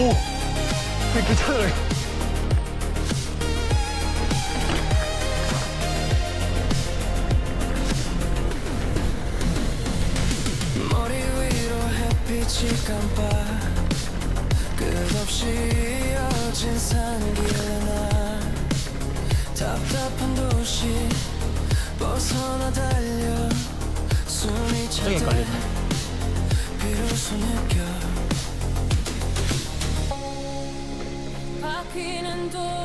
오, 되게 괜찮아요. 머리 위로 햇빛이 깜빡 끝없이 이어진 산길 나 답답한 도시 벗어나 달려 숨이 차다 비로소 느껴 바퀴는 돌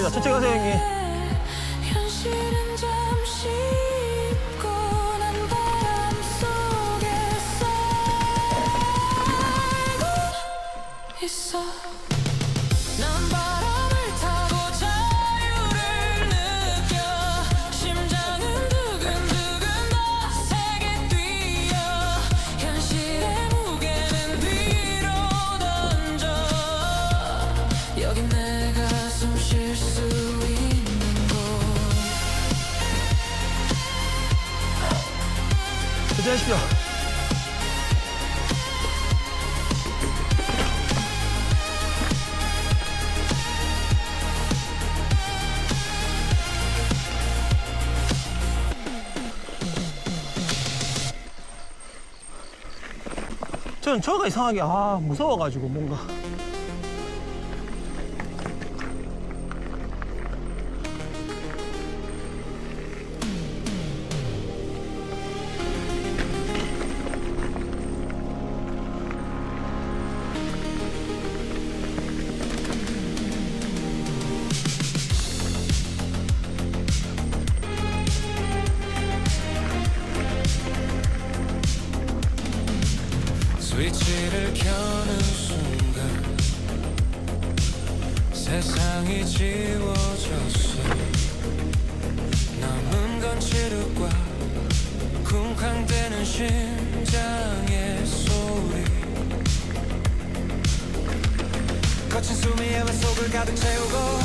괜찮습니다. 천천히 가세요, 형님. 저는 저가 이상하게 아 무서워가지고 뭔가 켜는 순간 세상이 지워졌어. 남은 건 지륵과 쿵쾅대는 심장의 소리. 거친 숨이 의 속을 가득 채우고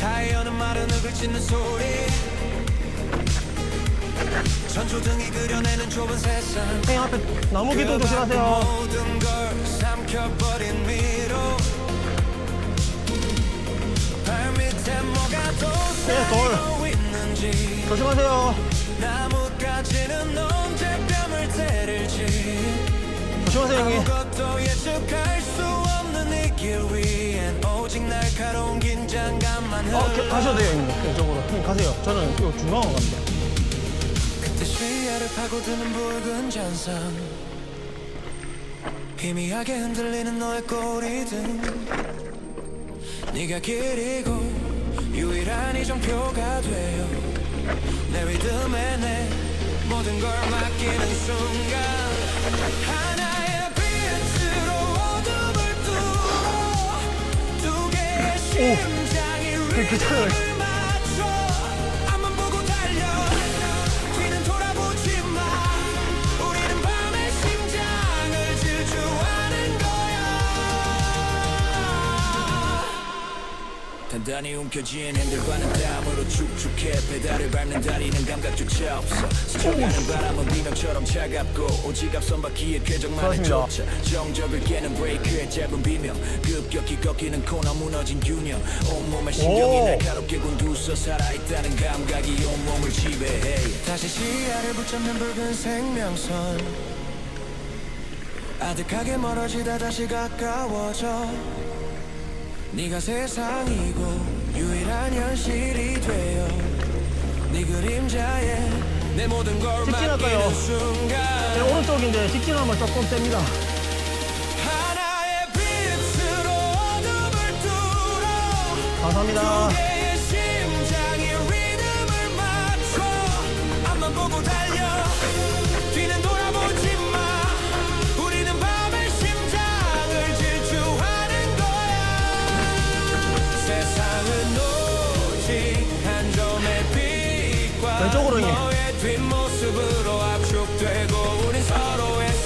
타이어는 마른 흙을 찢는 소리 전조등이 그려내는 좁은 세상 형님 앞에 나무 기둥 조심하세요. 모든 걸 삼켜버린 미로 발밑에 뭐가 또 네, 돌. 쌓이고 있는지 조심하세요. 나뭇가지는 언제 뺨을 때릴지 조심하세요 형님. 아무것도 예측할 수 없는 이 길 위엔 오직 날카로운 긴장감만 어, 가- 흘러 가셔도 돼요 형님. 이쪽으로. 형님 가세요. 저는 이 중앙으로 갑니다. 시야를 파고드는 붉은 잔상 희미하게 흔들리는 너의 꼬리등 네가 길이고 유일한 이정표가 되어 내 리듬에 내 모든 걸 맡기는 순간. 하나의 빛으로 어둠을 뚫어. 두 개의 심장이. 리듬 단단히 움켜쥔 핸들과는 땀으로 축축해 페달을 밟는 다리는 감각조차 없어. 스쳐가는 바람은 비명처럼 차갑고 오직 앞선 바퀴의 궤적만의 고맙습니다. 쫓아 정적을 깨는 브레이크의 짧은 비명. 급격히 꺾이는 코너 무너진 균형. 온몸의 신경이 오. 날카롭게 곤두서 살아있다는 감각이 온몸을 지배해. 다시 시야를 붙잡는 붉은 생명선. 아득하게 멀어지다 다시 가까워져 네가 세상이고 유일한 현실이 되어 네 그림자에 내 모든 걸 직진할까요? 맡기는 순간 네, 오른쪽인데 직진하면 조금 셉니다. 하나의 빛으로 어둠을 뚫어 감사합니다.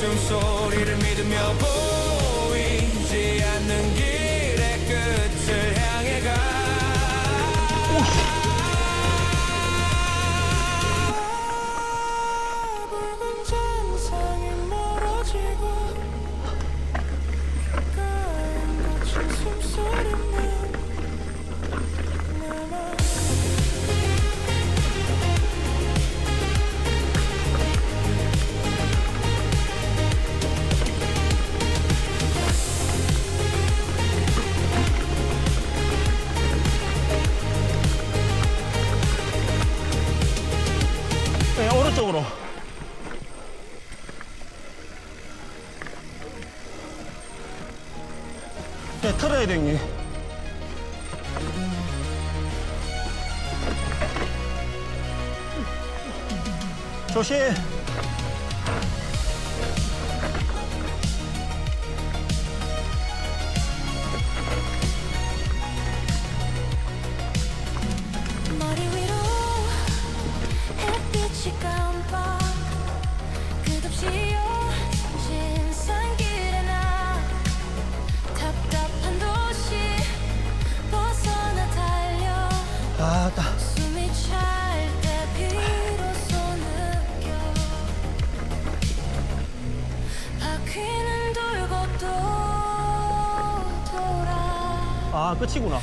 숨소리를 믿으며 보이지 않는 길의 끝을 향해 가 오른쪽으로. 네, 돼, 형님. 조심. 아, 끝이구나.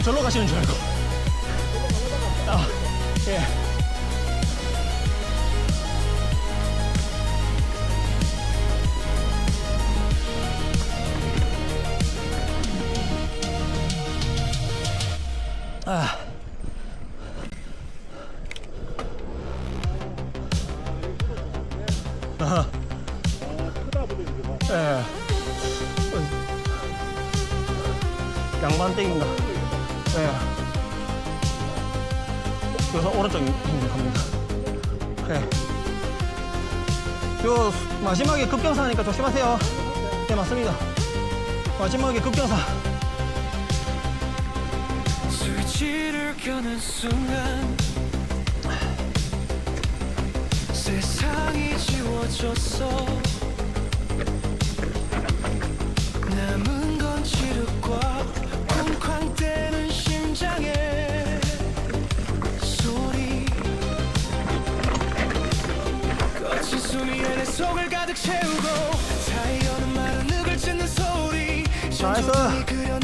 아니, 절로 가시는 줄 알고. 아, 예. 아. 예. 양반댁인가? 예. 여기서 오른쪽 갑니다. 예. 요 마지막에 급경사니까 조심하세요. 네, 맞습니다. 마지막에 급경사. 스위치를 켜는 순간 세상이 지워졌어 속을 가득 채우고 타이어는 마른 흙을 찢는 소리 나이스.